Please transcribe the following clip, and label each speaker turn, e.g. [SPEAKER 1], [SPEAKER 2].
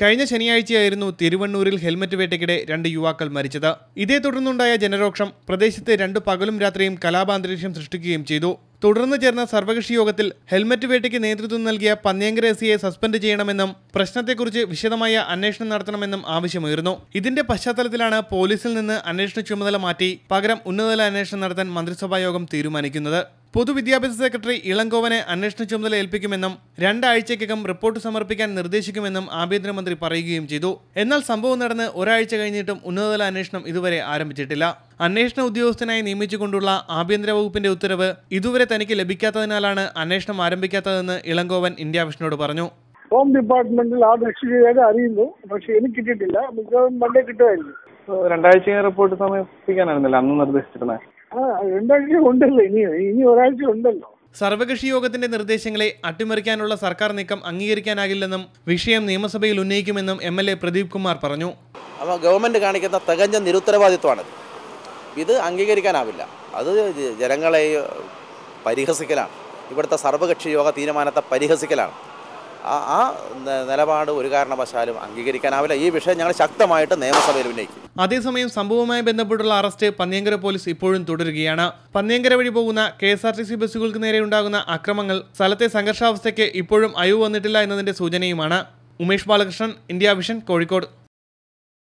[SPEAKER 1] കഴിഞ്ഞ ശനിയാഴ്ചയായിരുന്നു തിരുവണ്ണൂരിൽ ഹെൽമറ്റ് വേട്ടയ്ക്കിടെ രണ്ട് യുവാക്കൾ മരിച്ചത്. ഇതേ തുടർന്നുണ്ടായ ജനരോക്ഷം പ്രദേശത്ത് രണ്ട് പകലും രാത്രിയും കലാപാന്തരീക്ഷം സൃഷ്ടിക്കുകയും ചെയ്തു. തുടർന്ന് ചേർന്ന സർവകക്ഷി യോഗത്തിൽ ഹെൽമറ്റ് വേട്ടയ്ക്ക് നേതൃത്വം നൽകിയ പന്നിയങ്കര എസ് സിയെ സസ്പെൻഡ് ചെയ്യണമെന്നും പ്രശ്നത്തെക്കുറിച്ച് വിശദമായ അന്വേഷണം നടത്തണമെന്നും ആവശ്യമുയർന്നു. ഇതിന്റെ പശ്ചാത്തലത്തിലാണ് പോലീസിൽ നിന്ന് അന്വേഷണ ചുമതല മാറ്റി പകരം ഉന്നതതല അന്വേഷണം നടത്താൻ മന്ത്രിസഭാ യോഗം തീരുമാനിക്കുന്നത്. പൊതുവിദ്യാഭ്യാസ സെക്രട്ടറി ഇളങ്കോവനെ അന്വേഷണ ചുമതല ഏൽപ്പിക്കുമെന്നും രണ്ടാഴ്ചയ്ക്കകം റിപ്പോർട്ട് സമർപ്പിക്കാൻ നിർദ്ദേശിക്കുമെന്നും ആഭ്യന്തരമന്ത്രി പറയുകയും ചെയ്തു. എന്നാൽ സംഭവം നടന്ന് ഒരാഴ്ച കഴിഞ്ഞിട്ടും ഉന്നതതല അന്വേഷണം ഇതുവരെ ആരംഭിച്ചിട്ടില്ല. അന്വേഷണ ഉദ്യോഗസ്ഥനായി നിയമിച്ചുകൊണ്ടുള്ള ആഭ്യന്തര വകുപ്പിന്റെ ഉത്തരവ് ഇതുവരെ തനിക്ക് ലഭിക്കാത്തതിനാലാണ് അന്വേഷണം ആരംഭിക്കാത്തതെന്ന് ഇളങ്കോവൻ ഇന്ത്യ പറഞ്ഞു.
[SPEAKER 2] ഹോം ഡിപ്പാർട്ട്മെന്റിൽ ആ രജിസ്റ്റർ ചെയ്തത് അറിയുന്നു. പക്ഷെ എനിക്ക് കിട്ടിയിട്ടില്ല. മിക്കവാറും മണ്ടേ കിട്ടുമായിരുന്നു.
[SPEAKER 3] രണ്ടാഴ്ച റിപ്പോർട്ട് സമയപ്പിക്കാനായിരുന്നല്ലോ അന്ന് നിർദ്ദേശിച്ചിരുന്നത്
[SPEAKER 2] ആ രണ്ടാഴ്ച ഉണ്ടല്ലോ. ഇനി ഇനി ഒരാഴ്ച ഉണ്ടല്ലോ.
[SPEAKER 1] സർവകക്ഷി യോഗത്തിന്റെ നിർദ്ദേശങ്ങളെ അട്ടിമറിക്കാനുള്ള സർക്കാർ നീക്കം അംഗീകരിക്കാനാകില്ലെന്നും വിഷയം നിയമസഭയിൽ ഉന്നയിക്കുമെന്നും M L A Pradeep Kumar പറഞ്ഞു.
[SPEAKER 4] അപ്പോൾ ഗവൺമെന്റ് കാണിക്കുന്ന തികഞ്ഞ നിരുത്തരവാദിത്വമാണിത്. ഇത് അംഗീകരിക്കാനാവില്ല. അത് ജനങ്ങളെ പരിഹസിക്കലാണ്. ഇവിടുത്തെ സർവകക്ഷി യോഗ തീരുമാനത്തെ പരിഹസിക്കലാണ്. ആ നിലപാട് ഒരു കാരണവശാലും അംഗീകരിക്കാനാവില്ല. ഈ വിഷയം ഞങ്ങൾ ശക്തമായിട്ട് നിയമസഭയിൽ ഉന്നയിക്കും.
[SPEAKER 1] അതേസമയം സംഭവവുമായി ബന്ധപ്പെട്ടുള്ള അറസ്റ്റ് പന്നിയങ്കര പോലീസ് ഇപ്പോഴും തുടരുകയാണ്. പന്നിയങ്കര വഴി പോകുന്ന K S R T C ബസ്സുകൾക്ക് നേരെ ഉണ്ടാകുന്ന അക്രമങ്ങൾ സ്ഥലത്തെ സംഘർഷാവസ്ഥയ്ക്ക് ഇപ്പോഴും അയവ് വന്നിട്ടില്ല എന്നതിന്റെ സൂചനയുമാണ്. Umesh Balakrishnan India Vision Kozhikode.